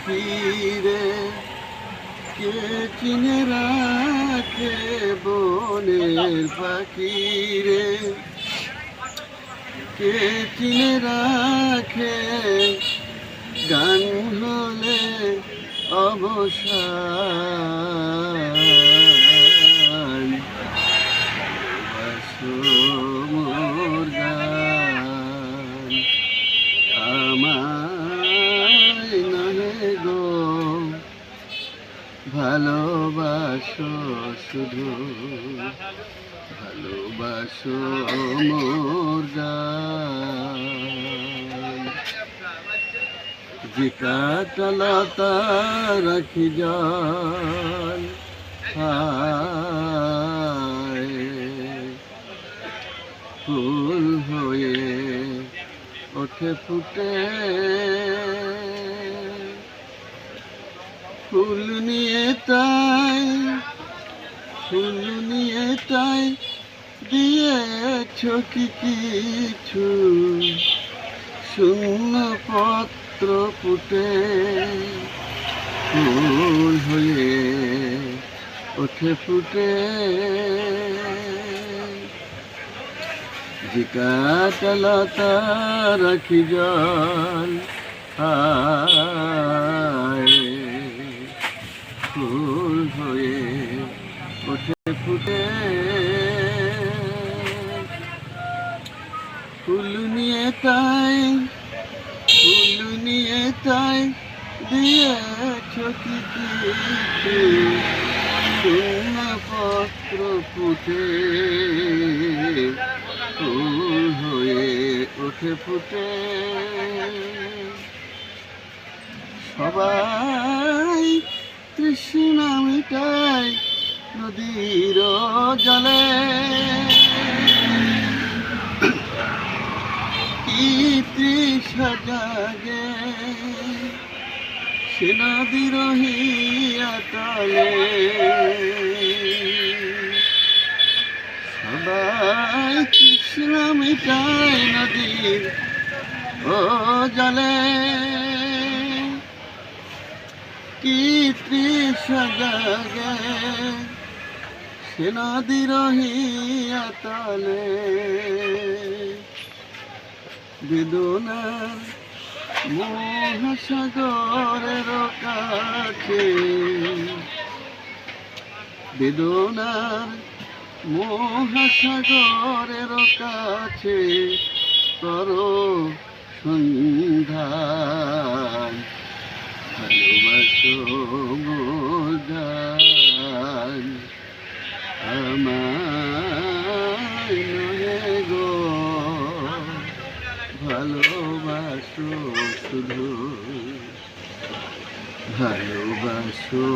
পাখি রে কে চিনে রাখে বনের পাখি রে কে চিনে রাখে গান হলে অবসান ভালোবাসো শুধু। ভালোবাসো মোর যে কাটলতা রাখি হায় ফুল হয়ে ওঠে ফুটে ফুল নিয়ে তাই, ফুল নিয়ে তাই দিয়েছ কি কিছু? শূন্য পত্র ফুটে ফুল হয়ে ওঠে, ফুটে। জিকাতলতা রাখি জল হায় ফুল হয়ে ওঠে ফুটে। ফুল নিয়ে তাই, ফুল নিয়ে তাই দিয়েছ কি পত্র ফুটে, ফুল হয়ে ওঠে ফুটে। সবাই নদীর জলে। কি তৃষা জাগে সে নদীর হিয়া তলে। সবাই কৃষ্ণ মিটাই নদীর ও জলে কি তৃষা সে নদীর তলে বেদনার মহাসাগরের কাছে বেদনার মহাসাগরের কাছে করো সন্ধান ভালোবাসো। শুধু ভালোবাসো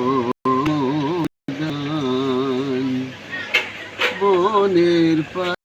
বনের পা